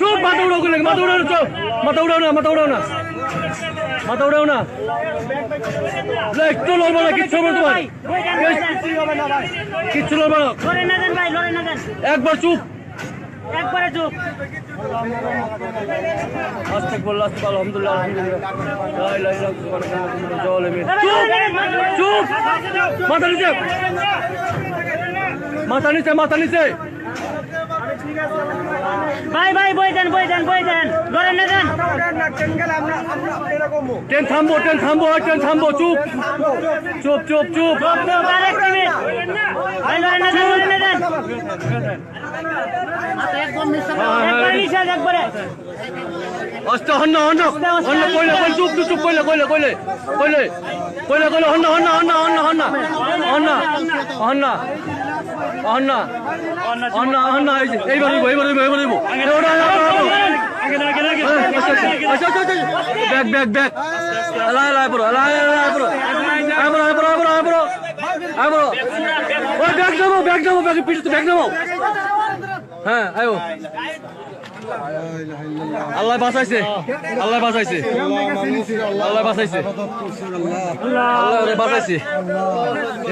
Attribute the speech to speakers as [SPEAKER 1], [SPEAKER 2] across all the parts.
[SPEAKER 1] চুপ মাথা উড়াও করলে মাথা উড়াও চুপ। মাথা উড়াও না মাথা উড়াও না। মাথা উড়াও না। একটু লড়বো না কিচ্ছু হবে না। তোমার কিচ্ছু লড়বো না। একবার চুপ।
[SPEAKER 2] একবারে চুপ
[SPEAKER 1] আস্তে বলল আস্তে আলহামদুলিল্লাহ আলহামদুলিল্লাহ। চুপ। মাথা নিচে। মাথা নিচে মাথা নিচে।
[SPEAKER 2] ভাই ভাই বই দেন বই দেন বই দেন। ধরেন না দেন।
[SPEAKER 1] ট্রেন থামবো ট্রেন থামবো ট্রেন থামবো চুপ। চুপ চুপ চুপ।
[SPEAKER 2] ভাই না দেন না নিষেধ একবারে
[SPEAKER 1] অস্ত হন্ন হন্ন হন্ন কইলে কইলে চুপ চুপ কইলে কইলে কইলে কইলে কইলে কইলে হন্ন হন্ন হন্ন হন্ন হন্ন হন্ন হন্ন অহন্ন অহন্ন অহন্ন এইবার হইব এইবার হইব এইবার হইব ব্যাগ ব্যাগ ব্যাগ এলাই এলাই পুরো এলাই এলাই পুরো আইবো আইবো আইবো আই আইবো ও ব্যাগ দাও ব্যাগ দাও ব্যাগ পিটতে ব্যাগ দাও হ্যাঁ আইবো আল্লাহ বাঁচাইছে। আল্লাহ বাঁচাইছে। আল্লাহ বাঁচাইছে। আল্লাহ বাঁচাইছে।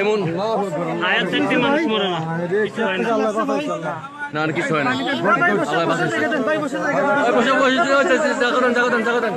[SPEAKER 1] এমন।
[SPEAKER 2] না,
[SPEAKER 1] আর কিছু হয় না। আল্লাহ বাঁচাইছে। জাগরণ জাগরণ জাগরণ